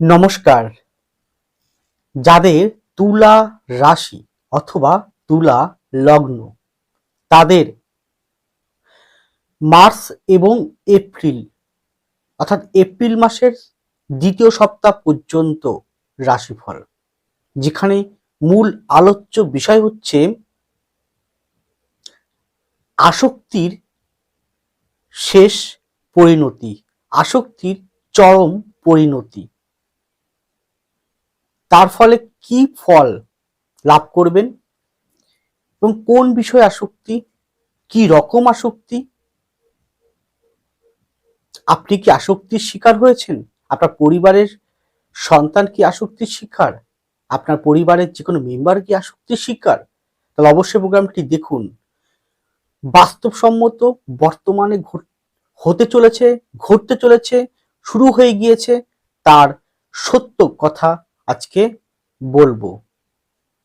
নমস্কার। যাদের তুলা রাশি অথবা তুলা লগ্ন, তাদের মার্চ এবং এপ্রিল, অর্থাৎ এপ্রিল মাসের দ্বিতীয় সপ্তাহ পর্যন্ত রাশিফল, যেখানে মূল আলোচ্য বিষয় হচ্ছে আসক্তির শেষ পরিণতি, আসক্তির চরম পরিণতি। তার ফলে কি ফল লাভ করবেন? এবং কোন বিষয়ে আসক্তি? কি রকম আসক্তি? আপনি কি আসক্তির শিকার হয়েছেন? আপনার পরিবারের সন্তান কি আসক্তির শিকার? আপনার পরিবারের যে কোনো মেম্বার কি আসক্তির শিকার? তাহলে অবশ্যই প্রোগ্রামটি দেখুন। বাস্তবসম্মত বর্তমানে হতে চলেছে, ঘটতে চলেছে, শুরু হয়ে গিয়েছে তার সত্য কথা আজকে বলব।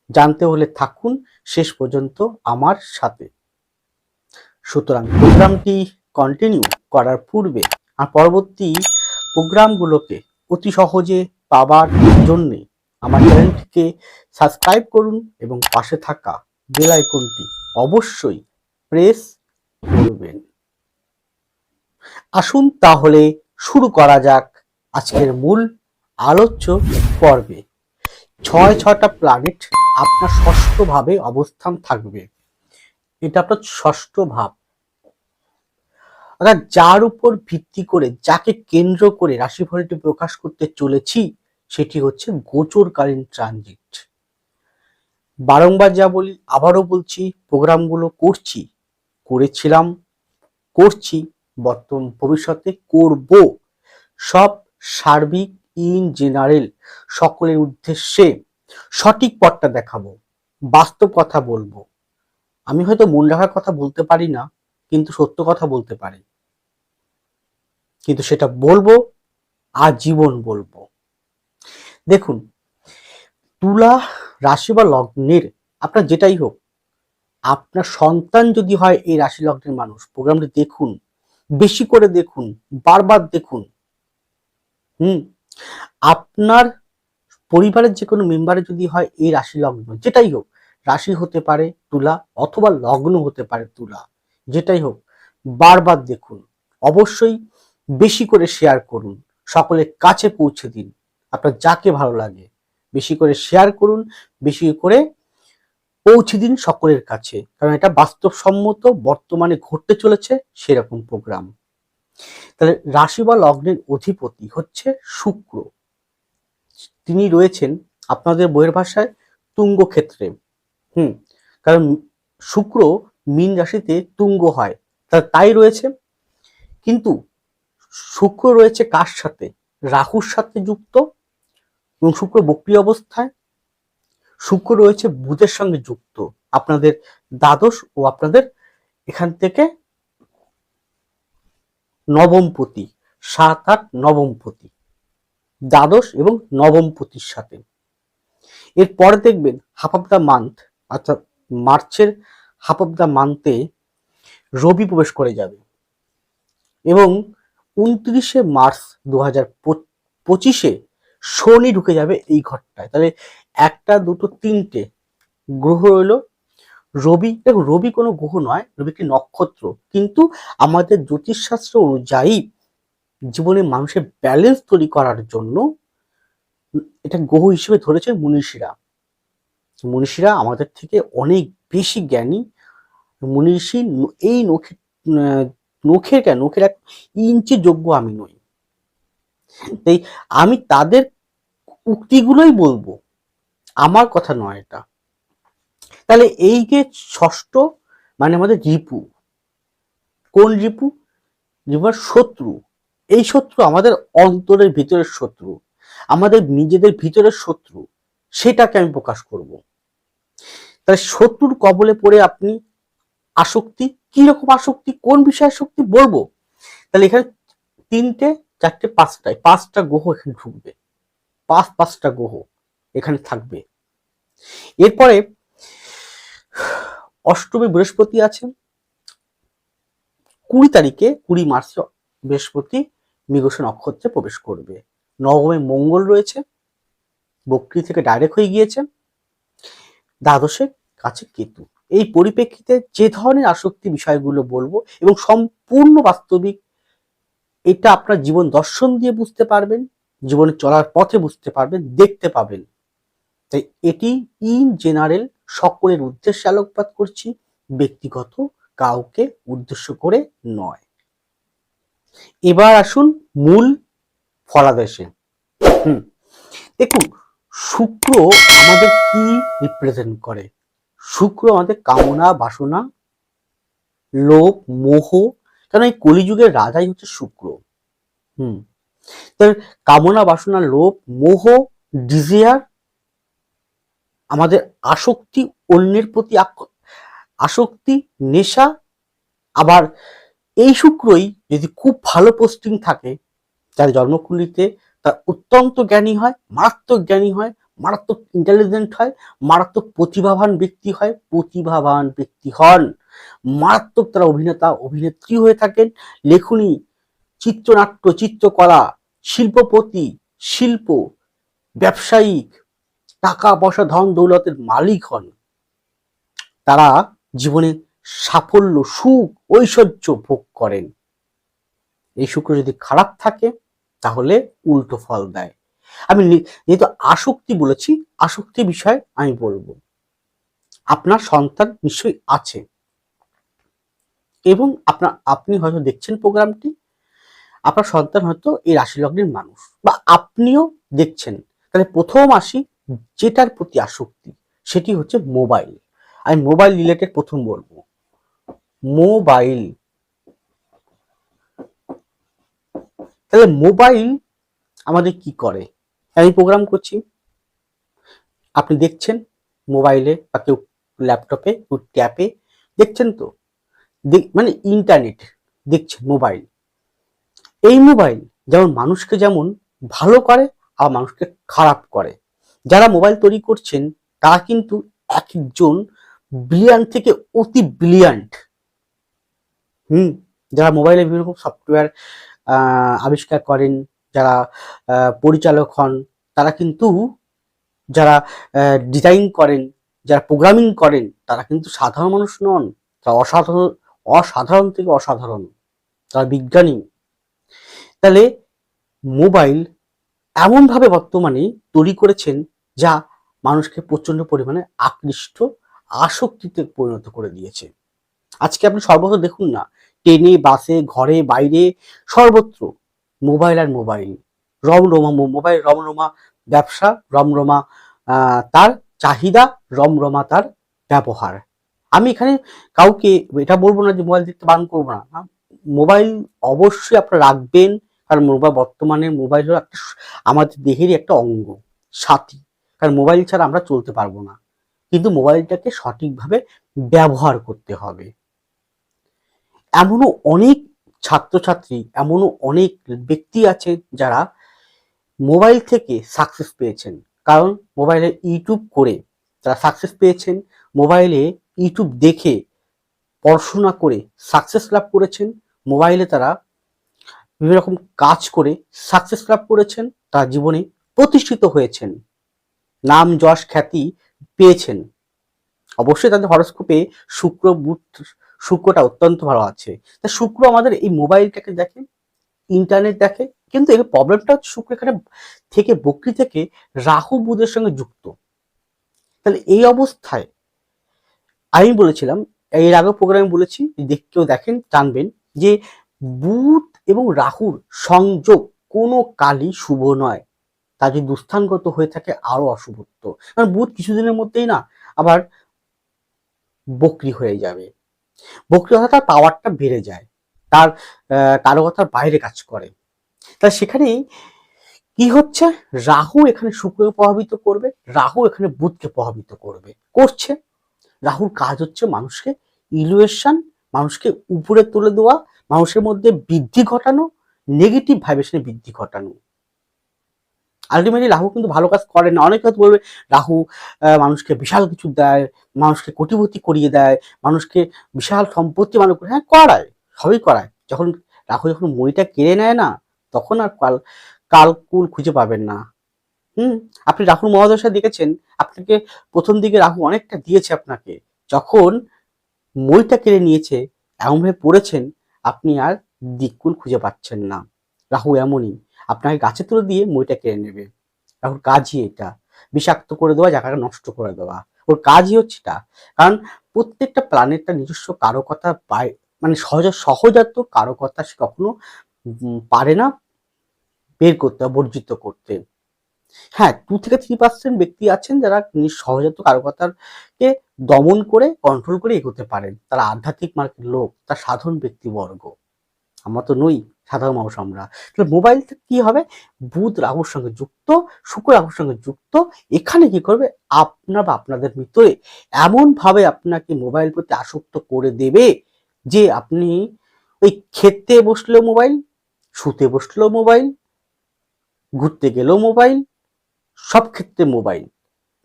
জানতে হলে থাকুন শেষ পর্যন্ত আমার সাথে। সুতরাং প্রোগ্রামটি কন্টিনিউ করার পূর্বে আর পরবর্তী প্রোগ্রামগুলোকে অতি সহজে পাবার জন্যে আমার চ্যানেলটিকে সাবস্ক্রাইব করুন এবং পাশে থাকা বেল আইকনটি অবশ্যই প্রেস করবেন। আসুন তাহলে শুরু করা যাক আজকের মূল আলোচ্য পর্বে। ছয় ছটা প্ল্যানেট আপনার ষষ্ঠ ভাবে অবস্থান থাকবে। এটা আপনার ষষ্ঠ ভাব। অর্থাৎ যার উপর ভিত্তি করে, যাকে কেন্দ্র করে রাশিফলটি প্রকাশ করতে চলেছি, সেটি হচ্ছে গোচরকালীন ট্রানজিট বারংবার যা বলি, আবারও বলছি, প্রোগ্রামগুলো করছি, করেছিলাম, করছি, বর্তমান ভবিষ্যতে করব। সব সার্বিক ইন জেনারেল সকলের উদ্দেশ্যে সঠিক পথটা দেখাবো, বাস্তব কথা বলব। আমি হয়তো মন রাখার কথা বলতে পারি না, কিন্তু সত্য কথা বলতে পারি। কিন্তু সেটা বলব, আজীবন বলব। দেখুন, তুলা রাশি বা লগ্নের, আপনার যেটাই হোক, আপনার সন্তান যদি হয় এই রাশি লগ্নের মানুষ, প্রোগ্রামটি দেখুন, বেশি করে দেখুন, বারবার দেখুন। হুম আপনার পরিবারের যে কোনো মেম্বারে যদি হয় এই রাশি লগ্ন, যেটাই হোক, রাশি হতে পারে তুলা অথবা লগ্ন হতে পারে তুলা, যেটাই হোক, বারবার দেখুন, অবশ্যই বেশি করে শেয়ার করুন, সকলের কাছে পৌঁছে দিন, আপনার যাকে ভালো লাগে, বেশি করে শেয়ার করুন, বেশি করে পৌঁছে দিন সকলের কাছে, কারণ এটা বাস্তবসম্মত, বর্তমানে ঘটতে চলেছে, সেরকম প্রোগ্রাম তাহলে রাশি বা লগ্নের অধিপতি হচ্ছে শুক্র। তিনি রয়েছেন আপনাদের বইয়ের ভাষায় তুঙ্গ ক্ষেত্রে হুম, কারণ শুক্র মীন রাশিতে তুঙ্গ হয়, তা তাই রয়েছে। কিন্তু শুক্র রয়েছে কার সাথে? রাহুর সাথে যুক্ত, এবং শুক্র বক্রিয় অবস্থায়। শুক্র রয়েছে বুধের সঙ্গে যুক্ত। আপনাদের দ্বাদশ ও আপনাদের এখান থেকে নবমপতি সাত আট নবমপতি দ্বাদশ এবং নবমপতির সাথে। এরপরে দেখবেন হাফ অফ দ্য মান্থ অর্থাৎ মার্চের হাফ অফ দ্য মান্থে রবি প্রবেশ করে যাবে। এবং উনত্রিশে মার্চ দু হাজার পঁচিশে শনি ঢুকে যাবে এই ঘরটায়। তাহলে একটা, দুটো, তিনটে গ্রহ রইল রবি দেখো রবি কোনো গ্রহ নয় রবি একটি নক্ষত্র। কিন্তু আমাদের জ্যোতিষশাস্ত্র অনুযায়ী জীবনে মানুষের ব্যালেন্স তৈরি করার জন্য এটা গ্রহ হিসেবে ধরেছেন মনীষীরা। মনীষীরা আমাদের থেকে অনেক বেশি জ্ঞানী। মনীষী এই নখে আহ, নখের কেন? নখের এক ইঞ্চি যোগ্য আমি নই। তাই আমি তাদের উক্তিগুলোই বলব। আমার কথা নয় এটা। তাহলে এই যে ষষ্ঠ মানে আমাদের রিপু, কোন রিপু? রিপুর শত্রু। এই শত্রু আমাদের অন্তরের ভিতরের শত্রু, আমাদের নিজেদের ভিতরের শত্রু, সেটাকে আমি প্রকাশ করব। তাহলে শত্রুর কবলে পড়ে আপনি আসক্তি কি রকম আসক্তি, কোন বিষয়ে আসক্তি বলব? তাহলে এখানে তিনটে, চারটে পাঁচটায় পাঁচটা গ্রহ এখানে ঢুকবে। পাঁচ, পাঁচটা গ্রহ এখানে থাকবে। এরপরে অষ্টমী বৃহস্পতি আছে। কুড়ি তারিখে, কুড়ি মার্চে বৃহস্পতি মৃগশ নক্ষত্রে প্রবেশ করবে। নবমে মঙ্গল রয়েছে, বক্রি থেকে ডাইরেক্ট হয়ে গিয়েছে। দ্বাদশে কাছে কেতু। এই পরিপ্রেক্ষিতে যে ধরনের আসক্তি বিষয়গুলো বলব এবং সম্পূর্ণ বাস্তবিক, এটা আপনার জীবন দর্শন দিয়ে বুঝতে পারবেন, জীবনে চলার পথে বুঝতে পারবেন, দেখতে পাবেন। তাই এটি ইন জেনারেল সকলের উদ্দেশ্যে আলোকপাত করছি, ব্যক্তিগত, কাউকে উদ্দেশ্য করে নয়। এবার আসুন মূল ফলাদেশে। হুম, দেখুন, শুক্র আমাদের কি রিপ্রেজেন্ট করে? শুক্র আমাদের কামনা, বাসনা, লোভ, মোহ, কারণ এই কলিযুগের রাজাই হচ্ছে শুক্র। হুম কামনা, বাসনা, লোভ, মোহ ডিজিয়ার আমাদের আসক্তি, অন্যের প্রতি আসক্তি, নেশা, আবার এই শুক্রই যদি খুব ভালো পোস্টিং থাকে তার জন্মকুণ্ডলিতে তার অত্যন্ত জ্ঞানী হয়, মারাত্মক জ্ঞানী হয়, মারাত্মক ইন্টেলিজেন্ট হয়, মারাত্মক প্রতিভাবান ব্যক্তি হয়, প্রতিভাবান ব্যক্তি হন। মারাত্মক তারা অভিনেতা, অভিনেত্রী হয়ে থাকেন, লেখনী, চিত্রনাট্য, চিত্রকলা, শিল্পপতি, শিল্প, ব্যবসায়িক টাকা, পয়সা, ধন, দৌলতের মালিক হন। তারা জীবনে সাফল্য, সুখ, ঐশ্বর্য ভোগ করেন। এই শুক্র যদি খারাপ থাকে, তাহলে উল্টো ফল দেয়। আমি যেহেতু আসক্তি বলেছি, আসক্তি বিষয়ে আমি বলব। আপনার সন্তান নিশ্চয়ই আছে। এবং আপনার, আপনি হয়তো দেখছেন প্রোগ্রামটি, আপনার সন্তান হয়তো এই রাশি লগ্নের মানুষ। বা আপনিও দেখছেন। তাহলে প্রথম আসি যেটার প্রতি আসক্তি, সেটি হচ্ছে মোবাইল। আমি মোবাইল রিলেটেড প্রথম বলব। মোবাইল। তাহলে মোবাইল আমাদের কি করে? আমি প্রোগ্রাম করছি। আপনি দেখছেন মোবাইলে বা কেউ ল্যাপটপে কেউ ট্যাপে দেখছেন তো? মানে ইন্টারনেট দেখছেন মোবাইল। এই মোবাইল যেমন মানুষকে যেমন ভালো করে আর মানুষকে খারাপ করে। যারা মোবাইল তৈরি করছেন, তারা কিন্তু এক একজন ব্রিলিয়ান্ট থেকে অতি ব্রিলিয়ান্ট হুম, যারা মোবাইলে বিভিন্ন রকম সফটওয়্যার আবিষ্কার করেন, যারা পরিচালক হন, তারা কিন্তু যারা ডিজাইন করেন, যারা প্রোগ্রামিং করেন, তারা কিন্তু সাধারণ মানুষ নন, তারা অসাধারণ অসাধারণ থেকে অসাধারণ, তারা বিজ্ঞানী। তাহলে মোবাইল এমনভাবে বর্তমানে তৈরি করেছেন যা মানুষকে প্রচণ্ড পরিমাণে আকৃষ্ট আসক্তিতে পরিণত করে দিয়েছে। আজকে আপনি সর্বত্র দেখুন না ট্রেনে বাসে ঘরে বাইরে সর্বত্র মোবাইল আর মোবাইল। রমরমা মোবাইল রমরমা ব্যবসা রমরমা তার চাহিদা রমরমা তার ব্যবহার। আমি এখানে কাউকে এটা বলব না যে মোবাইল দেখতে বান করব না, মোবাইল অবশ্যই আপনারা রাখবেন কারণ মোবাইল বর্তমানে মোবাইল হলো একটা আমাদের দেহেরই একটা অঙ্গ সাথী। কারণ মোবাইল ছাড়া আমরা চলতে পারব না। কিন্তু মোবাইলটাকে সঠিকভাবে ব্যবহার করতে হবে। এমনও অনেক ছাত্রছাত্রী, এমনও অনেক ব্যক্তি আছে যারা মোবাইল থেকে সাকসেস পেয়েছেন। কারণ মোবাইলে ইউটিউব করে তারা সাকসেস পেয়েছেন মোবাইলে ইউটিউব দেখে পড়াশোনা করে সাকসেস লাভ করেছেন মোবাইলে তারা বিভিন্ন রকম কাজ করে সাকসেস লাভ করেছেন, তার জীবনে প্রতিষ্ঠিত হয়েছেন। নাম যশ খ্যাতি পেয়েছেন। অবশ্যই তাদের হরস্কোপে শুক্র, বুধ, শুক্রটা অত্যন্ত ভালো আছে। তা শুক্র আমাদের এই মোবাইলটাকে দেখে ইন্টারনেট দেখে, কিন্তু এর প্রবলেমটা হচ্ছে শুক্র এখানে থেকে বকরি থেকে রাহু বুধের সঙ্গে যুক্ত। তাহলে এই অবস্থায় আমি বলেছিলাম, এর আগে প্রোগ্রামে বলেছি কেউ দেখেন, জানবেন যে বুধ এবং রাহুর সংযোগ কোনো কালই শুভ নয়। তা যদি দুস্থানগত হয়ে থাকে আরও অশুভত্ব। কারণ বুধ কিছুদিনের মধ্যেই না আবার বকরি হয়ে যাবে। বকরি অর্থাৎ তার পাওয়ারটা বেড়ে যায়। তার আহ, কারকতার বাইরে কাজ করে। তা সেখানে কি হচ্ছে? রাহু এখানে শুক্রকে প্রভাবিত করবে রাহু এখানে বুধকে প্রভাবিত করবে। করছে। রাহুর কাজ হচ্ছে মানুষকে ইলুয়েশন মানুষকে উপরে তুলে দেওয়া মানুষের মধ্যে বৃদ্ধি ঘটানো নেগেটিভ ভাইব্রেশনে বৃদ্ধি ঘটানো। আলটিমেটলি রাহু কিন্তু ভালো কাজ করে না। অনেকে হয়তো বলবে, রাহু মানুষকে বিশাল কিছু দেয়, মানুষকে কোটিপতি করিয়ে দেয়, মানুষকে বিশাল সম্পত্তি মানুষ করে। হ্যাঁ করায়, সবই করায়। যখন রাহু যখন মইটা কেড়ে নেয় না, তখন আর কাল কালকুল খুঁজে পাবেন না। হুম? আপনি রাহুল মহাদশা দেখেছেন? আপনাকে প্রথম দিকে রাহু অনেকটা দিয়েছে আপনাকে। যখন মইটা কেড়ে নিয়েছে, এমনভাবে পড়েছেন, আপনি আর দিককুল খুঁজে পাচ্ছেন না। রাহু এমনই। আপনাকে গাছে তুলে দিয়ে মইটা কেড়ে নেবে। রাহুর কাজই এটা। বিষাক্ত করে দেওয়া জায়গাটা নষ্ট করে দেওয়া। ওর কাজই হচ্ছে এটা। কারণ প্রত্যেকটা প্ল্যানেটটা নিজস্ব কারকতা পায় মানে সহজ, সহজাত কারকতা সে কখনো পারে না বের করতে, বর্জিত করতে। হ্যাঁ টু থেকে থ্রি পার্সেন্ট ব্যক্তি আছেন যারা সহজাত কারকতাকে দমন করে কন্ট্রোল করে এগোতে পারেন। তারা আধ্যাত্মিক মার্কের লোক, তার সাধারণ ব্যক্তিবর্গ। আমরা তো নই। সাধারণ মানুষ আমরা। তাহলে মোবাইল কি হবে? বুধ রাহুর সঙ্গে যুক্ত, শুক্র রাহুর সঙ্গে যুক্ত, এখানে কি করবে? আপনার বা আপনাদের ভিতরে এমন ভাবে আপনাকে মোবাইল প্রতি আসক্ত করে দেবে যে আপনি ওই খেতে বসলেও মোবাইল শুতে বসলেও মোবাইল ঘুরতে গেলেও মোবাইল সব ক্ষেত্রে মোবাইল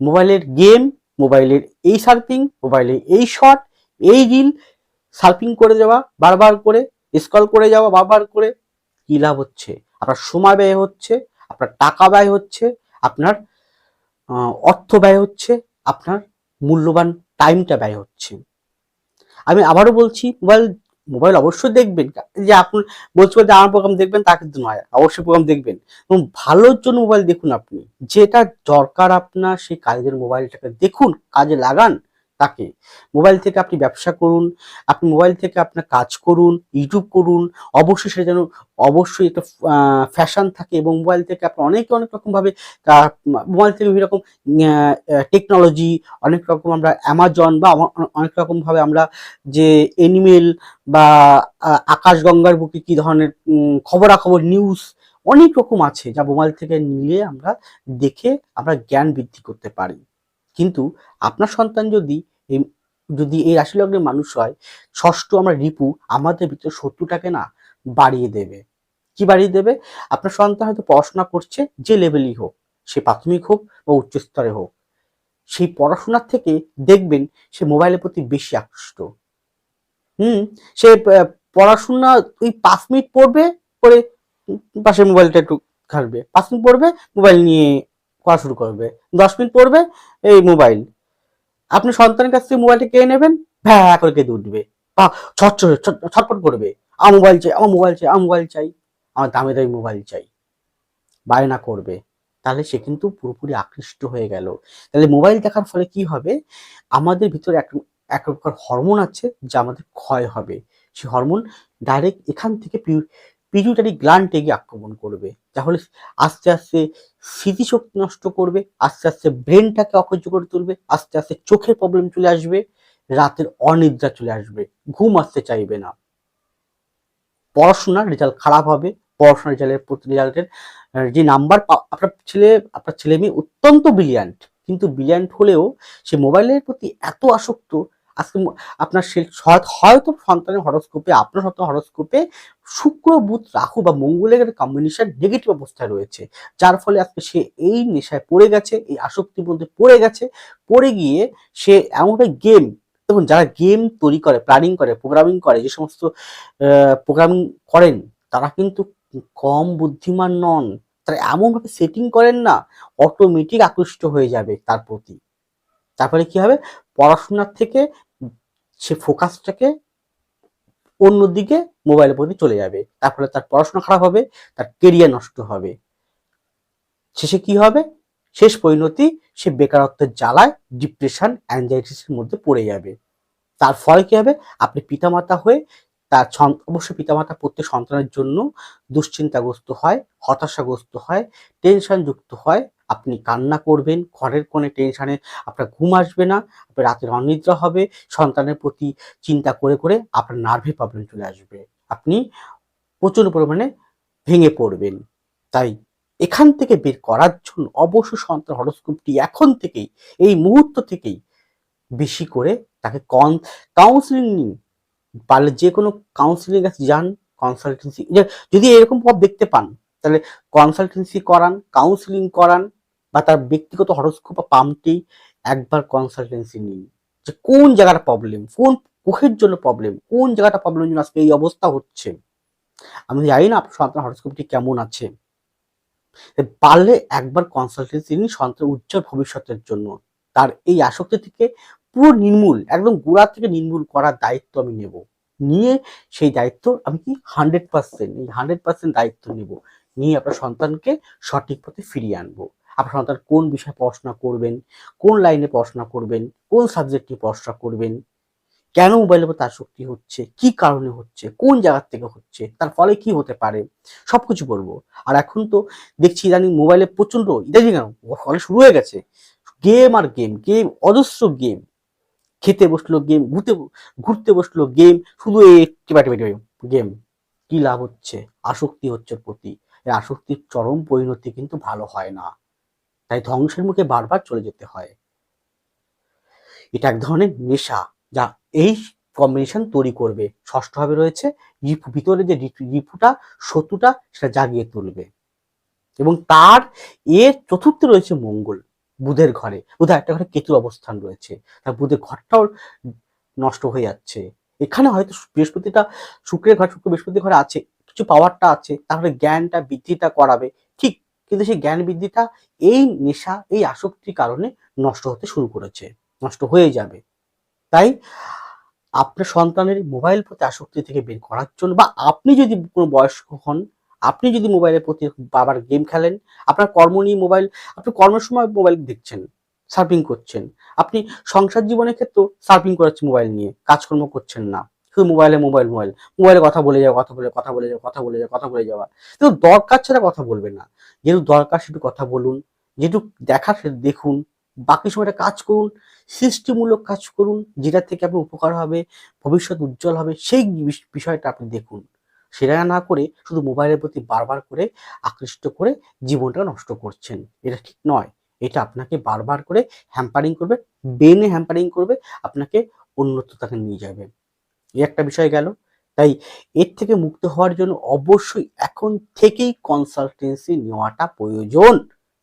মোবাইলের গেম মোবাইলের এই সার্ফিং মোবাইলের এই শট এই রিল সার্ফিং করে যাওয়া বারবার করে স্ক্রল করে যাওয়া বারবার করে। কি লাভ হচ্ছে? আপনার সময় ব্যয় হচ্ছে, আপনার টাকা ব্যয় হচ্ছে, আপনার অর্থ ব্যয় হচ্ছে, আপনার মূল্যবান টাইমটা ব্যয় হচ্ছে। আমি আবারও বলছি মোবাইল মোবাইল অবশ্যই দেখবেন। যে আপনি বলছি যে আমার প্রোগ্রাম দেখবেন, তা কিন্তু নয়। অবশ্যই প্রোগ্রাম দেখবেন। এবং ভালোর জন্য মোবাইল দেখুন আপনি। যেটা দরকার আপনার, সেই কাজের মোবাইলটাকে দেখুন, কাজে লাগান। তাকে। মোবাইল থেকে আপনি ব্যবসা করুন, আপনি মোবাইল থেকে আপনার কাজ করুন, ইউটিউব করুন, অবশ্যই সেটা যেন, অবশ্যই একটা ফ্যাশন থাকে এবং মোবাইল থেকে আপনি অনেক অনেক রকমভাবে মোবাইল থেকে বিভিন্ন রকম টেকনোলজি অনেক রকম আমরা অ্যামাজন বা অনেক রকমভাবে আমরা যে এনিমেল বা আকাশগঙ্গার বুকে কি ধরনের খবরাখবর নিউজ অনেক রকম আছে যা মোবাইল থেকে নিয়ে আমরা দেখে আমরা জ্ঞান বৃদ্ধি করতে পারি। কিন্তু আপনার সন্তান যদি এই যদি এই রাশি লগ্নের মানুষ হয়, ষষ্ঠ আমরা রিপু আমাদের ভিতরে শত্রুটাকে না বাড়িয়ে দেবে। কি বাড়িয়ে দেবে? আপনার সন্তান হয়তো পড়াশোনা করছে যে লেভেলই হোক, সে প্রাথমিক হোক বা উচ্চ স্তরে হোক, সেই পড়াশোনার থেকে দেখবেন সে মোবাইলের প্রতি বেশি আকৃষ্ট। হুম, সে পড়াশোনা ওই পাঁচ মিনিট পড়বে, পরে পাশে মোবাইলটা একটু ঘাটবে। পাঁচ মিনিট পড়বে, মোবাইল নিয়ে পড়া শুরু করবে। দশ মিনিট পড়বে এই মোবাইল। আপনি সন্তানের কাছ থেকে মোবাইলটা কেড়ে নেবেন, ভ্যা করে কেঁদে উঠবে। ছটপট করবে। আমার মোবাইল চাই, আমার মোবাইল চাই, আমার মোবাইল চাই। আমার দামি দামি মোবাইল চাই। বায়না করবে। তাহলে সে কিন্তু পুরোপুরি আকৃষ্ট হয়ে গেল। তাহলে মোবাইল দেখার ফলে কি হবে? আমাদের ভিতরে এক এক প্রকার হরমোন আছে যা আমাদের ক্ষয় হবে। সেই হরমোন ডাইরেক্ট এখান থেকে পিউটারি গ্ল্যান্ডে গিয়ে আক্রমণ করবে। তাহলে আস্তে আস্তে স্মৃতিশক্তি নষ্ট করবে, আস্তে আস্তে ব্রেনটাকে অকর্য করে তুলবে, আস্তে আস্তে চোখের প্রবলেম চলে আসবে, রাতের অনিদ্রা চলে আসবে, ঘুম আসতে চাইবে না। পড়াশোনার রেজাল্ট খারাপ হবে, পড়াশোনার রেজাল্টের প্রতি রেজাল্টের যে নাম্বার আপনার ছেলে আপনার ছেলে মেয়ে অত্যন্ত ব্রিলিয়ান্ট কিন্তু ব্রিলিয়ান্ট হলেও সে মোবাইলের প্রতি এত আসক্ত আজকে আপনার হয়তো সন্তানের হরস্কোপে, আপনার সন্তান হরস্কোপে শুক্র, বুধ, রাহু বা মঙ্গলের কম্বিনেশন নেগেটিভ অবস্থায় রয়েছে। যার ফলে আজকে সে এই নেশায় পড়ে গেছে, এই আসক্তির মধ্যে পড়ে গেছে। পড়ে গিয়ে সে এমনভাবে গেম দেখুন যারা গেম তৈরি করে প্ল্যানিং করে প্রোগ্রামিং করে, যে সমস্ত প্রোগ্রামিং করেন, তারা কিন্তু কম বুদ্ধিমান নন। তারা এমনভাবে সেটিং করেন না অটোমেটিক আকৃষ্ট হয়ে যাবে তার প্রতি। তারপরে কি হবে? পড়াশোনার থেকে সে ফোকাসটাকে অন্যদিকে মোবাইলের প্রতি চলে যাবে। তার ফলে তার পড়াশোনা খারাপ হবে, তার কেরিয়ার নষ্ট হবে। শেষে কি হবে? শেষ পরিণতি, সে বেকারত্বের জ্বালায় ডিপ্রেশন অ্যাংজাইটিসের মধ্যে পড়ে যাবে। তার ফলে কি হবে? আপনি পিতামাতা হয়ে তার অবশ্যই পিতামাতা প্রত্যেক সন্তানের জন্য দুশ্চিন্তাগ্রস্ত হয়, হতাশাগ্রস্ত হয় টেনশন যুক্ত হয় আপনি কান্না করবেন, ঘরের কোণে টেনশানে আপনার ঘুম আসবে না, আপনার রাতের অনিদ্রা হবে, সন্তানের প্রতি চিন্তা করে করে আপনার নার্ভে প্রবলেম চলে আসবে। আপনি প্রচুর পরিমাণে ভেঙে পড়বেন। তাই এখান থেকে বের করার জন্য অবশ্যই সন্তান হরস্কোপটি এখন থেকেই, এই মুহূর্ত থেকেই বেশি করে তাকে কন কাউন্সিলিং নিন। পারলে যে কোনো কাউন্সিলিং কাছে যান কনসালটেন্সি যদি এরকম ভাব দেখতে পান, তাহলে কনসালটেন্সি করান কাউন্সিলিং করান বা তার ব্যক্তিগত হরস্কোপ বা পাম্পটি একবার কনসালটেন্সি নিন। যে কোন জায়গাটা প্রবলেম কোন কোষের জন্য প্রবলেম কোন জায়গাটা প্রবলেম জন্য আজকে এই অবস্থা হচ্ছে? আমি জানি না আপনার সন্তান হরস্কোপটি কেমন আছে। পারলে একবার কনসালটেন্সি নিন সন্তানের উজ্জ্বল ভবিষ্যতের জন্য। তার এই আসক্তি থেকে পুরো নির্মূল, একদম গোড়া থেকে নির্মূল করার দায়িত্ব আমি নেব। নিয়ে সেই দায়িত্ব আমি কি হান্ড্রেড পার্সেন্ট এই হান্ড্রেড পার্সেন্ট দায়িত্ব নেব। নিয়ে আপনার সন্তানকে সঠিক পথে ফিরিয়ে আনব। আপনার সন্তান কোন বিষয়ে পড়াশোনা করবেন? কোন লাইনে পড়াশোনা করবেন? কোন সাবজেক্ট নিয়ে পড়াশোনা করবেন? কেন মোবাইলের উপর তার আসক্তি হচ্ছে? কি কারণে হচ্ছে? কোন জায়গার থেকে হচ্ছে? তার ফলে কি হতে পারে? সবকিছু বলব। আর এখন তো দেখছি ইদানিং মোবাইলে প্রচণ্ড ইদানিং কেন ফলে শুরু হয়ে গেছে। গেম আর গেম গেম অজস্র গেম খেতে বসল গেম ঘুরতে ঘুরতে বসল গেম শুধু গেম কি লাভ হচ্ছে? আসক্তি হচ্ছে প্রতি। আসক্তির চরম পরিণতি কিন্তু ভালো হয় না। তাই ধ্বংসের মুখে বারবার চলে যেতে হয়। এটা এক ধরনের নেশা যা এই কম্বিনেশন তৈরি করবে। ষষ্ঠভাবে রয়েছে রিপু, ভিতরে যে রিপুটা শত্রুটা সেটা জাগিয়ে তুলবে। এবং তার এর চতুর্থে রয়েছে মঙ্গল, বুধের ঘরে। বুধের একটা ঘরে কেতুর অবস্থান রয়েছে। তার বুধের ঘরটাও নষ্ট হয়ে যাচ্ছে। এখানে হয়তো বৃহস্পতিটা শুক্রের ঘর, শুক্র বৃহস্পতি ঘরে আছে, কিছু পাওয়ারটা আছে, তাহলে জ্ঞানটা, বৃদ্ধিটা করাবে। কিন্তু সেই জ্ঞান বৃদ্ধিটা এই নেশা, এই আসক্তির কারণে নষ্ট হতে শুরু করেছে, নষ্ট হয়ে যাবে। তাই আপনার সন্তানের মোবাইল প্রতি আসক্তি থেকে বের করার জন্য বা আপনি যদি কোনো বয়স্ক হন, আপনি যদি মোবাইলের প্রতি বাবার গেম খেলেন, আপনার কর্ম নিয়ে মোবাইল আপনি কর্মের সময় মোবাইল দেখছেন সার্ফিং করছেন, আপনি সংসার জীবনের ক্ষেত্রেও সার্ফিং করাচ্ছেন মোবাইল নিয়ে, কাজকর্ম করছেন না শুধু মোবাইলে মোবাইল মোবাইল মোবাইলে কথা বলে যাওয়া কথা বলে কথা বলে যাওয়া কথা বলে যাওয়া কথা বলে যাওয়া। কিন্তু দরকার ছাড়া কথা বলবে না। যেহেতু দরকার সেটু কথা বলুন যেটুকু দেখা সেটা দেখুন, বাকি সময়টা কাজ করুন, সৃষ্টিমূলক কাজ করুন, যেটা থেকে আপনার উপকার হবে, ভবিষ্যৎ উজ্জ্বল হবে, সেই বিষয়টা আপনি দেখুন। সেটা না করে শুধু মোবাইলের প্রতি বারবার করে আকৃষ্ট করে জীবনটা নষ্ট করছেন। এটা ঠিক নয়। এটা আপনাকে বারবার করে হ্যাম্পারিং করবে বেনে হ্যাম্পারিং করবে, আপনাকে উন্নততাকে নিয়ে যাবে। এই একটা বিষয় গেল। তাই এর থেকে মুক্ত হওয়ার জন্য অবশ্যই এখন থেকেই কনসালটেন্সি নেওয়াটা প্রয়োজন।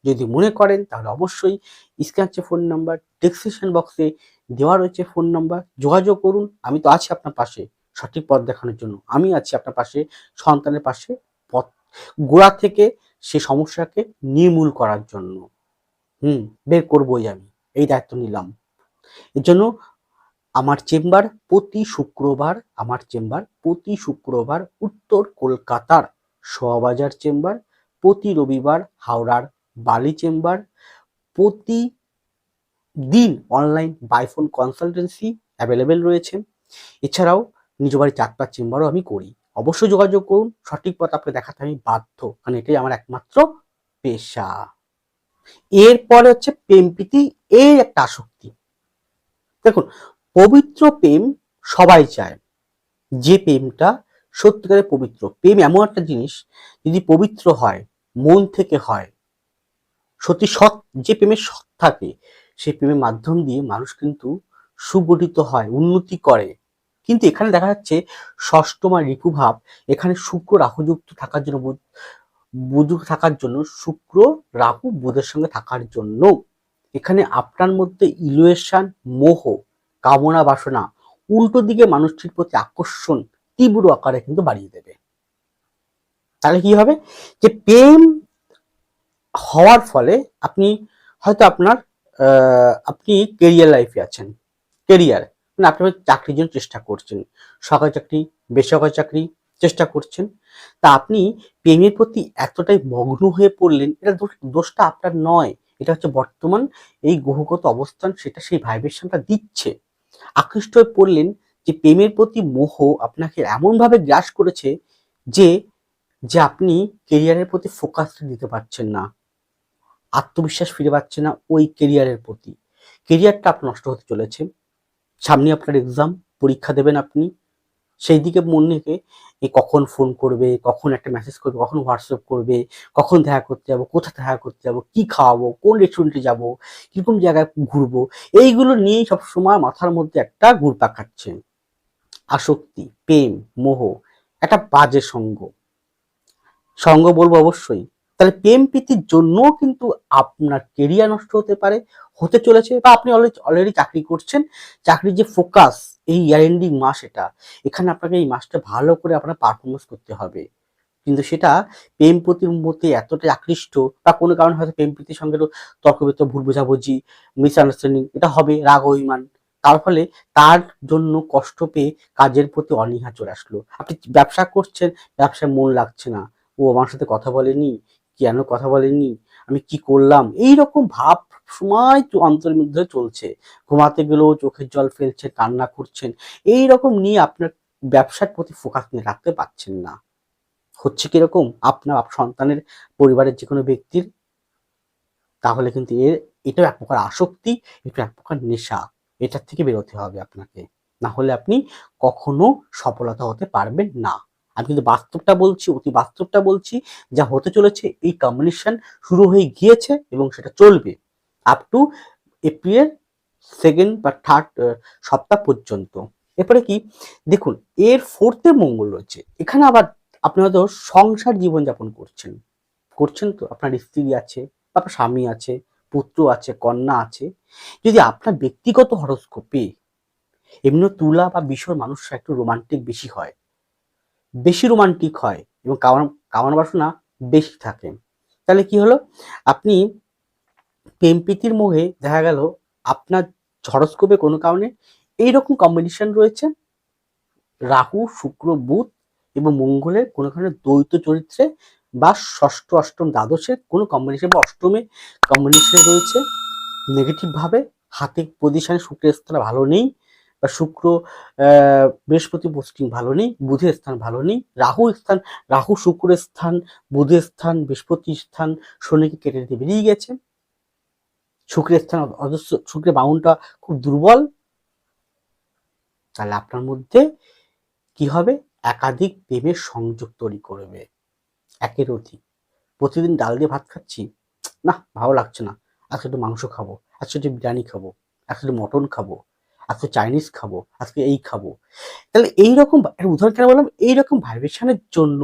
যদি মনে করেন তাহলে অবশ্যই স্ক্যানছে ফোন নাম্বার ডেসক্রিপশন বক্সে দেওয়া রয়েছে ফোন নাম্বার যোগাযোগ করুন, আমি তো আছি আপনার পাশে। সঠিক পথ দেখানোর জন্য আমি আছি আপনার পাশে, সন্তানের পাশে, পথ গোড়া থেকে সে সমস্যাকে নির্মূল করার জন্য। হুম, বের করবই আমি, এই দায়িত্ব নিলাম। এর জন্য আমার চেম্বার প্রতি শুক্রবার, আমার চেম্বার প্রতি শুক্রবার উত্তর কলকাতার শোয়াবাজার চেম্বার, প্রতি রবিবার হাওড়ার বালি চেম্বার, প্রতি দিন অনলাইন বাইফোন কনসালটেন্সি অ্যাভেলেবেল রয়েছে। এছাড়াও নিজ বাড়ির চারটার চেম্বারও আমি করি। অবশ্যই যোগাযোগ করুন, সঠিক পথ আপনাকে দেখাতে আমি বাধ্য, কারণ এটাই আমার একমাত্র পেশা। এরপরে হচ্ছে প্রেম প্রীতি এই একটা আসক্তি। দেখুন পবিত্র প্রেম সবাই চায়। যে প্রেমটা সত্যিকারের পবিত্র। প্রেম এমন একটা জিনিস, যদি পবিত্র হয়, মন থেকে হয়, সত্যি সৎ, যে প্রেমের সৎ থাকে, সেই প্রেমের মাধ্যম দিয়ে মানুষ কিন্তু সুগঠিত হয়, উন্নতি করে। কিন্তু এখানে দেখা যাচ্ছে ষষ্ঠমা ঋপুভাব এখানে শুক্র রাহুযুক্ত থাকার জন্য বুধ থাকার জন্য, শুক্র রাহু বুধের সঙ্গে থাকার জন্য। এখানে আপনার মধ্যে ইলুয়েশন মোহ কামনা বাসনা, উল্টো দিকে মানুষটির প্রতি আকর্ষণ তীব্র আকারে কিন্তু বাড়িয়ে দেবে। তাহলে কি হবে? যে প্রেম হওয়ার ফলে আপনি হয়তো আপনার আপনি কেরিয়ার লাইফে আছেন। কেরিয়ার মানে আপনি চাকরির জন্য চেষ্টা করছেন। সরকারি চাকরি, বেসরকারি চাকরি চেষ্টা করছেন। তা আপনি প্রেমের প্রতি এতটাই মগ্ন হয়ে পড়লেন, এটা দোষটা আপনার নয়, এটা হচ্ছে বর্তমান এই গ্রহগত অবস্থান, সেটা সেই ভাইব্রেশনটা দিচ্ছে। আকৃষ্ট হয়ে পড়লেন যে প্রেমের প্রতি মোহ আপনাকে এমনভাবে গ্রাস করেছে যে যে আপনি কেরিয়ারের প্রতি ফোকাস দিতে পারছেন না। আত্মবিশ্বাস ফিরে পাচ্ছে না ওই কেরিয়ারের প্রতি। কেরিয়ারটা আপনার নষ্ট হতে চলেছে। সামনে আপনার এক্সাম পরীক্ষা দেবেন আপনি। সেই দিকে মন রেখে এ কখন ফোন করবে, কখন একটা মেসেজ করবে, কখন হোয়াটসঅ্যাপ করবে, কখন দেখা করতে যাব, কোথায় দেখা করতে যাব, কি খাওয়াবো, কোন রেস্টুরেন্টে যাব, কীরকম জায়গায় ঘুরবো, এইগুলো নিয়েই সবসময় মাথার মধ্যে একটা ঘুরপাক খাচ্ছে। আসক্তি, প্রেম, মোহ, একটা বাজে সঙ্গ। সঙ্গ বলব অবশ্যই। তাহলে প্রেম প্রীতির জন্য কিন্তু আপনার কেরিয়ার নষ্ট হতে পারে, হতে চলেছে, বা আপনি অলরেডি অলরেডি চাকরি করছেন, চাকরির যে ফোকাস এই ইয়ার এন্ডিং মাস এটা। এখানে আপনাকে এই মাসটা ভালো করে আপনার পারফরমেন্স করতে হবে। কিন্তু সেটা প্রেম প্রতির মধ্যে এতটাই আকৃষ্ট, বা কোনো কারণে হয়তো প্রেম প্রীতির সঙ্গে তর্ক বিতর্ক ভুল বোঝাবুঝি মিসআন্ডারস্ট্যান্ডিং এটা হবে রাগ অভিমান। তার ফলে তার জন্য কষ্ট পেয়ে কাজের প্রতি অনীহা চলে আসলো। আপনি ব্যবসা করছেন, ব্যবসায় মন লাগছে না। ও আমার সাথে কথা বলেনি, কেন কথা বলেনি? আমি কি করলাম? এই রকম ভাব সময় তো অন্তরের মধ্যে চলছে। ঘুমাতে গেলেও চোখের জল ফেলছে, কান্না করছেন। এই রকম নিয়ে আপনার ব্যবসার প্রতি ফোকাস নিয়ে রাখতে পারছেন না। হচ্ছে কীরকম আপনার আপ- সন্তানের পরিবারের যে কোনো ব্যক্তির, তাহলে কিন্তু এর, এটাও এক প্রকার আসক্তি, এটা এক প্রকার নেশা। এটার থেকে বেরোতে হবে আপনাকে। না হলে আপনি কখনো সফলতা হতে পারবেন না। আমি কিন্তু বাস্তবটা বলছি, অতি বাস্তবটা বলছি, যা হতে চলেছে এই কম্বিনেশন শুরু হয়ে গিয়েছে এবং সেটা চলবে। আপ টু এপ্রিলের সেকেন্ড বা থার্ড সপ্তাহ পর্যন্ত। এরপরে কি? দেখুন, এর ফোর্থে মঙ্গল রয়েছে। এখানে আবার আপনি হয়তো সংসার জীবনযাপন করছেন। করছেন তো, আপনার স্ত্রী আছে, আপনার স্বামী আছে, পুত্র আছে, কন্যা আছে। যদি আপনার ব্যক্তিগত হরস্কোপে এমনি তুলা বা বিষয় মানুষরা একটু রোমান্টিক বেশি হয়, বেশি রোমান্টিক হয় এবং কামান, কামনা বাসনা বেশি থাকে, তাহলে কি হলো? আপনি প্রেম মোহে দেখা গেল আপনার হরস্কোপে কোনো কারণে এইরকম কম্বিনেশন রয়েছে। রাহু, শুক্র, বুধ এবং মঙ্গলের কোনো কারণে দ্বৈত চরিত্রে বা ষষ্ঠ, অষ্টম, দ্বাদশে কোনো কম্বিনেশন বা অষ্টমে কম্বিনেশনে রয়েছে। নেগেটিভভাবে হাতে পজিশনে শুক্রের স্থান ভালো নেই বা শুক্র বৃহস্পতি পোস্টিং ভালো নেই, বুধের স্থান ভালো নেই, রাহু স্থান, রাহু শুক্রের স্থান, বুধের স্থান বৃহস্পতি স্থান শনিকে কেটে দিয়ে বেরিয়ে গেছে। শুক্রের স্থান অজস্র শুক্রের বাউনটা খুব দুর্বল। তাহলে আপনার মধ্যে কি হবে? একাধিক প্রেমের সংযোগ তৈরি করবে। একের অধিক। প্রতিদিন ডাল দিয়ে ভাত খাচ্ছি? না, ভালো লাগছে না। আজকে একটু মাংস খাব, আজকে একটু বিরিয়ানি খাব, আজকে একটু মটন খাব, আজকে চাইনিজ খাব, আজকে এই খাব। তাহলে এইরকম উদাহরণ কেন বললাম? এইরকম ভাইব্রেশনের জন্য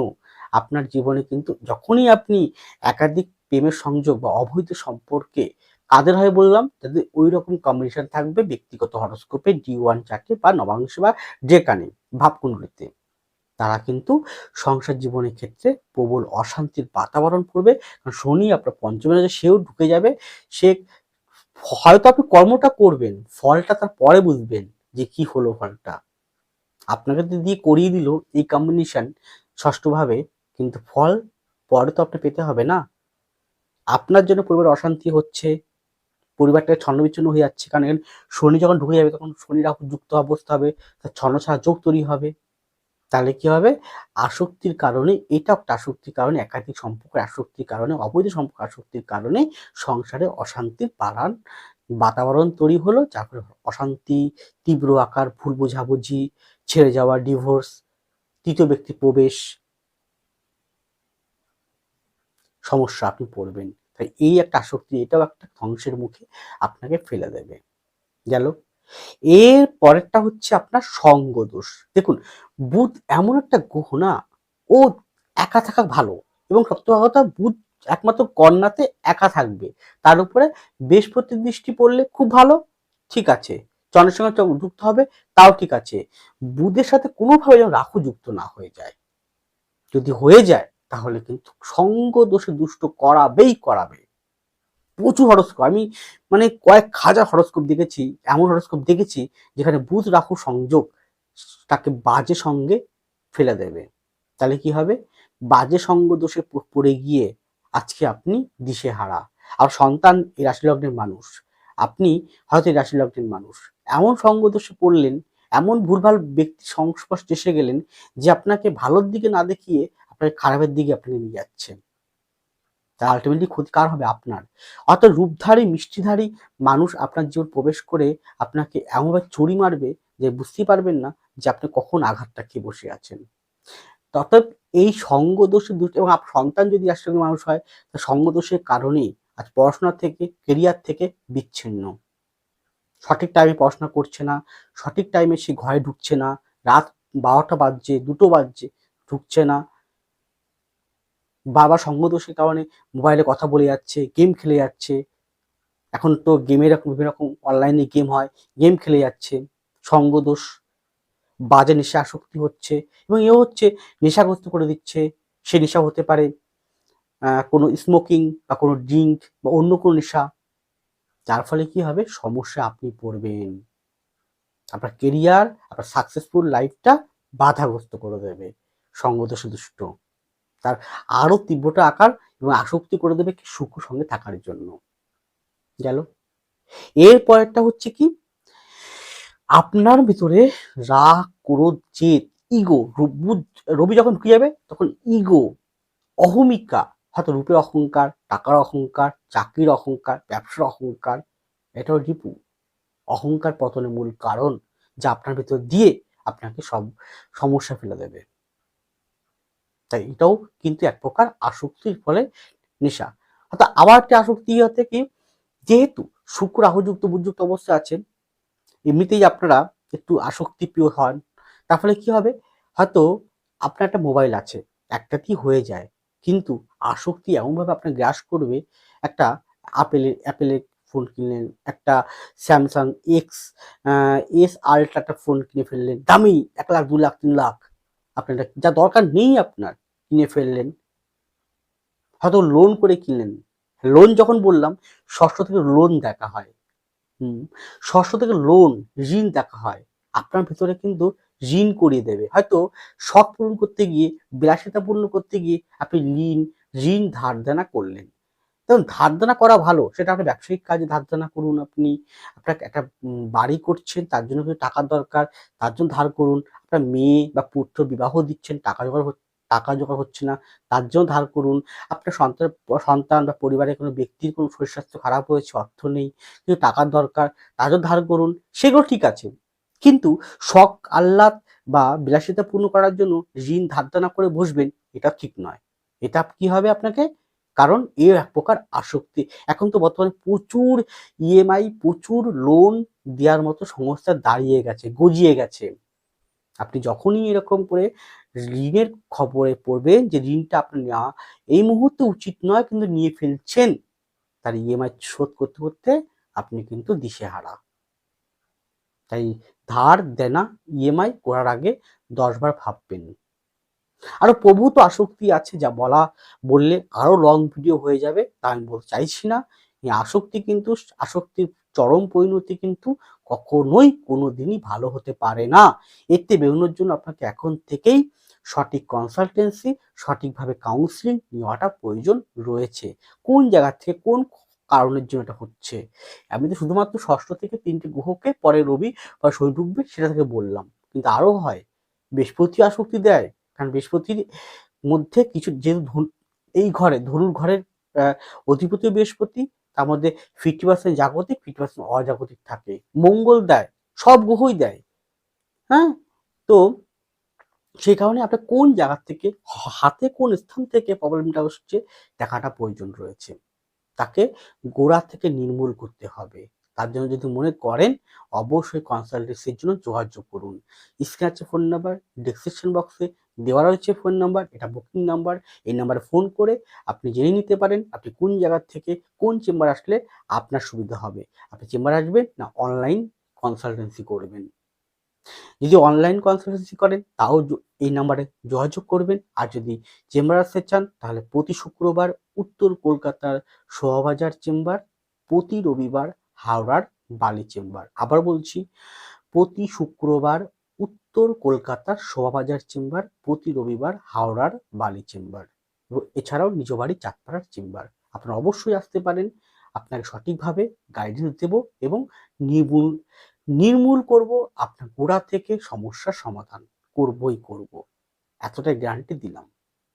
আপনার জীবনে কিন্তু যখনই আপনি একাধিক প্রেমের সংযোগ বা অবৈধ সম্পর্কে কাদের হয় বললাম যাদের ওই রকম কম্বিনেশন থাকবে ব্যক্তিগত হরস্কোপে ডি ওয়ান চার্টে বা নবাংশ বা যেখানে ভাবকুণ্ডলিতে। তারা কিন্তু সংসার জীবনের ক্ষেত্রে প্রবল অশান্তির বাতাবরণ করবে। কারণ শনি আপনার পঞ্চমে রয়েছে, সেও ঢুকে যাবে। সে হয়তো আপনি কর্মটা করবেন ফলটা তার পরে বুঝবেন যে কি হলো ফলটা। আপনাকে দিয়ে করিয়ে দিল এই কম্বিনেশন ষষ্ঠভাবে কিন্তু ফল পরে তো আপনি পেতে হবে না। আপনার জন্য পরিবার অশান্তি হচ্ছে। পরিবারটা ছন্নবিচ্ছিন্ন হয়ে যাচ্ছে। কারণ শনি যখন ঢুকে যাবে, তখন শনি রাহু যুক্ত অবস্থা হবে তার ছন্ন ছাড়া যোগ তৈরি হবে। তাহলে কি হবে? আসক্তির কারণে, এটা একটা আসক্তির কারণে, একাধিক সম্পর্ক আসক্তির কারণে, অবৈধ সম্পর্ক আসক্তির কারণে সংসারে অশান্তির বাড়ান বাতাবরণ তৈরি হলো, যার ফলে অশান্তি, তীব্র আকার, ভুল বোঝাবুঝি, ছেড়ে যাওয়া ডিভোর্স তৃতীয় ব্যক্তি প্রবেশ, সমস্যা আপনি পড়বেন। এই একটা আসক্তি, এটাও একটা ধ্বংসের মুখে আপনাকে ফেলে দেবে। গেল। এর পরেরটা হচ্ছে আপনার সঙ্গ দোষ দেখুন, বুধ এমন একটা গ্রহ না, ও একা থাকা ভালো এবং সত্য কথা বুধ একমাত্র কন্যাতে একা থাকবে। তার উপরে বৃহস্পতির দৃষ্টি পড়লে খুব ভালো, ঠিক আছে। চন্দ্রের সঙ্গে যুক্ত হবে, তাও ঠিক আছে। বুধের সাথে কোনোভাবে যেন রাহু যুক্ত না হয়ে যায়। যদি হয়ে যায় তাহলে কিন্তু সঙ্গ দোষে দুষ্ট করাবেই করাবে। প্রচুর হরস্কোপ। আমি মানে কয়েক হাজার হরস্কোপ দেখেছি, এমন হরস্কোপ দেখেছি, যেখানে বুধ রাহু সংযোগ তাকে বাজে সঙ্গে ফেলে দেবে। তাহলে কি হবে? বাজে সঙ্গ দোষে পড়ে গিয়ে আজকে আপনি দিশেহারা। আর সন্তান এই রাশি লগ্নের মানুষ। আপনি হয়তো এই রাশি লগ্নের মানুষ। এমন সঙ্গ দোষে পড়লেন, এমন ভুলভাল ব্যক্তি সংস্পর্শে এসে গেলেন যে আপনাকে ভালোর দিকে না দেখিয়ে আপনাকে খারাপের দিকে আপনাকে নিয়ে যাচ্ছে তা আলটিমেটলি ক্ষতি কার হবে? আপনার। অর্থাৎ রূপধারী, মিষ্টিধারী মানুষ আপনার জীবন প্রবেশ করে আপনাকে এমনভাবে চুরি মারবে যে বুঝতেই পারবেন না যে আপনি কখন আঘাতটা খেয়ে বসে আছেন। অর্থাৎ এই সঙ্গ দোষের দুটো এবং সন্তান যদি রাষ্ট্রীয় মানুষ হয়, তা সঙ্গ দোষের কারণেই আজ পড়াশোনা থেকে কেরিয়ার থেকে বিচ্ছিন্ন। সঠিক টাইমে পড়াশোনা করছে না, সঠিক টাইমে সে ঘরে ঢুকছে না, রাত বারোটা বাজছে, দুটো বাজছে, ঢুকছে না বারবার সঙ্গদোষের কারণে মোবাইলে কথা বলে যাচ্ছে গেম খেলে যাচ্ছে। এখন তো গেমের বিভিন্ন রকম অনলাইনে গেম হয় গেম খেলে যাচ্ছে, সঙ্গদোষ, বাজে নেশা আসক্তি হচ্ছে এবং এও হচ্ছে নেশাগ্রস্ত করে দিচ্ছে। সে নেশা হতে পারে কোনো স্মোকিং বা কোনো ড্রিঙ্ক বা অন্য কোনো নেশা। যার ফলে কি হবে? সমস্যা আপনি পড়বেন। আপনার কেরিয়ার আপনার সাকসেসফুল লাইফটা বাধাগ্রস্ত করে দেবে। সঙ্গদোষ দুষ্ট। তার আরও তীব্রতা আকার এবং আসক্তি করে দেবে কি সুখ সঙ্গে থাকার জন্য। গেল। এর পরেরটা হচ্ছে কি? আপনার ভিতরে রাগ, ক্রোধ, জেদ ইগো রবি যখন ঢুকে যাবে, তখন ইগো অহমিকা, হয়তো রূপের অহংকার, টাকার অহংকার, চাকরির অহংকার, ব্যবসার অহংকার এটাও রিপু। অহংকার পতনের মূল কারণ যা আপনার ভিতর দিয়ে আপনাকে সব সমস্যা ফেলে দেবে। তাই এটাও কিন্তু এক প্রকার আসক্তির ফলে নেশা। অর্থাৎ আবার একটা আসক্তি হতে কি, যেহেতু শুক্র রাহুযুক্ত বুযুক্ত অবস্থা আছেন, এমনিতেই আপনারা একটু আসক্তি প্রিয় হন, তার ফলে কি হবে? হয়তো আপনার একটা মোবাইল আছে, একটাতেই হয়ে যায়, কিন্তু আসক্তি এমনভাবে আপনার গ্রাস করবে, একটা আপেলের অ্যাপেলের ফোন কিনলেন, একটা স্যামসাং এক্স এস আল্ট্রা একটা ফোন কিনে ফেললেন, দামি এক লাখ, দু লাখ, তিন লাখ, আপনার যা দরকার নেই আপনার। কিনে ফেললেন। হয়তো লোন করে কিনলেন। লোন যখন বললাম, ষষ্ঠ থেকে লোন দেখা হয়। হুম, ষষ্ঠ থেকে লোন ঋণ দেখা হয়। আপনার ভিতরে কিন্তু ঋণ করিয়ে দেবে। হয়তো শখ পূরণ করতে গিয়ে, বিলাসিতা পূর্ণ করতে গিয়ে আপনি ঋণ ঋণ ধার দেনা করলেন। তখন ধার দেনা করা ভালো। সেটা আপনি ব্যবসায়িক কাজে ধার দেনা করুন আপনি। আপনার একটা বাড়ি করছেন, তার জন্য কিছু টাকার দরকার, তার জন্য ধার করুন। আপনার মেয়ে বা পুত্র বিবাহ দিচ্ছেন, টাকা জোগাড় টাকা জোগাড় হচ্ছে না, তার জন্য ধার করুন। আপনার সন্তান সন্তান বা পরিবারের কোনো ব্যক্তির কোনো শরীর স্বাস্থ্য খারাপ হয়েছে, অর্থ নেই, কিন্তু টাকার দরকার, তার জন্য ধার করুন, সেগুলো ঠিক আছে। কিন্তু শখ, আহ্লাদ বা বিলাসিতা পূর্ণ করার জন্য ঋণ ধার দেনা করে বসবেন, এটা ঠিক নয়। এটা কি হবে আপনাকে? কারণ এ এক প্রকার আসক্তি। এখন তো বর্তমানে প্রচুর ইএমআই প্রচুর লোন দেওয়ার মতো সংস্থা দাঁড়িয়ে গেছে, গজিয়ে গেছে। আপনি যখনই এরকম করে ঋণের খবরে পড়বেন যে ঋণটা আপনার নেওয়া এই মুহূর্তে উচিত নয় কিন্তু নিয়ে ফেলছেন, তার ইএমআই শোধ করতে করতে আপনি কিন্তু দিশেহারা। তাই ধার দেনা ইএমআই করার আগে দশবার ভাববেন। আরও প্রভূত আসক্তি আছে যা বলা, বললে আরও লং ভিডিও হয়ে যাবে, তা আমি বলতে চাইছি না। এই আসক্তি কিন্তু, আসক্তির চরম পরিণতি কিন্তু কখনোই কোনোদিনই ভালো হতে পারে না। এতে বেরোনোর জন্য আপনাকে এখন থেকেই সঠিক কনসালটেন্সি সঠিকভাবে কাউন্সিলিং নেওয়াটা প্রয়োজন রয়েছে। কোন জায়গা থেকে কোন কারণের জন্য এটা হচ্ছে? আমি তো শুধুমাত্র ষষ্ঠ থেকে তিনটে গ্রহকে পরে রবি বা শনি ঢুকবে সেটা থেকে বললাম। কিন্তু আরও হয়, বৃহস্পতি আসক্তি দেয়, কারণ বৃহস্পতির মধ্যে কিছু যেহেতু এই ঘরে, ধনুর ঘরের অধিপতি বৃহস্পতি তার মধ্যে ফিফটি পার্সেন্ট জাগতিক ফিফটি পার্সেন্ট অজাগতিক থাকে। মঙ্গল দেয়, সব গ্রহই দেয়। হ্যাঁ? তো সেই কারণে আপনার কোন জায়গা থেকে, হাতে কোন স্থান থেকে প্রবলেমটা আসছে দেখাটা প্রয়োজন রয়েছে। তাকে গোড়া থেকে নির্মূল করতে হবে। তার জন্য যদি মনে করেন, অবশ্যই কনসালটেন্সির জন্য যোগাযোগ করুন। স্ক্রিনে আছে ফোন নাম্বার ডিসক্রিপশন বক্সে দেওয়া রয়েছে ফোন নাম্বার এটা বুকিং নাম্বার এই নাম্বারে ফোন করে আপনি জেনে নিতে পারেন আপনি কোন জায়গা থেকে কোন চেম্বার আসলে আপনার সুবিধা হবে। আপনি চেম্বার আসবেন না অনলাইন কনসালটেন্সি করবেন। যদি অনলাইন কনসালটেন্সি করেন তাও এই নাম্বারে যোগাযোগ করবেন। আর যদি চেম্বার আসতে চান তাহলে প্রতি শুক্রবার উত্তর কলকাতার শোভাবাজার চেম্বার প্রতি রবিবার হাওড়ার বালি চেম্বার আবার বলছি, প্রতি শুক্রবার উত্তর কলকাতার শোভাবাজার চেম্বার, প্রতি রবিবার হাওড়ার বালি চেম্বার এবং এছাড়াও নিজ বাড়ি চাঁদপাড়ার চেম্বার। আপনারা অবশ্যই আসতে পারেন, আপনাকে সঠিকভাবে গাইডেন্স দেব এবং নির্মূল নির্মূল করব আপনার গোড়া থেকে সমস্যার সমাধান করবই করব। এতটাই গ্যারান্টি দিলাম।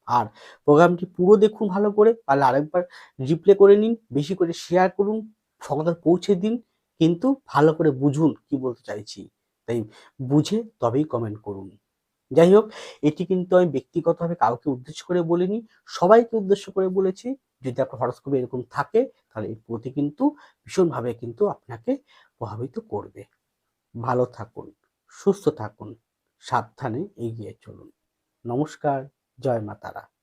আর প্রোগ্রামটি পুরো দেখুন ভালো করে পারলে আরেকবার রিপ্লে করে নিন, বেশি করে শেয়ার করুন সকলের পৌঁছে দিন, কিন্তু ভালো করে বুঝুন কি বলতে চাইছি। তাই বুঝে তবেই কমেন্ট করুন। যাই হোক এটি কিন্তু আমি ব্যক্তিগতভাবে কাউকে উদ্দেশ্য করে বলিনি, সবাইকে উদ্দেশ্য করে বলেছি। যদি আপনার হরস্কোপে এরকম থাকে, তাহলে এর প্রতি কিন্তু ভীষণভাবে কিন্তু আপনাকে প্রভাবিত করবে। ভালো থাকুন, সুস্থ থাকুন, সাবধানে এগিয়ে চলুন। নমস্কার, জয় মা তারা।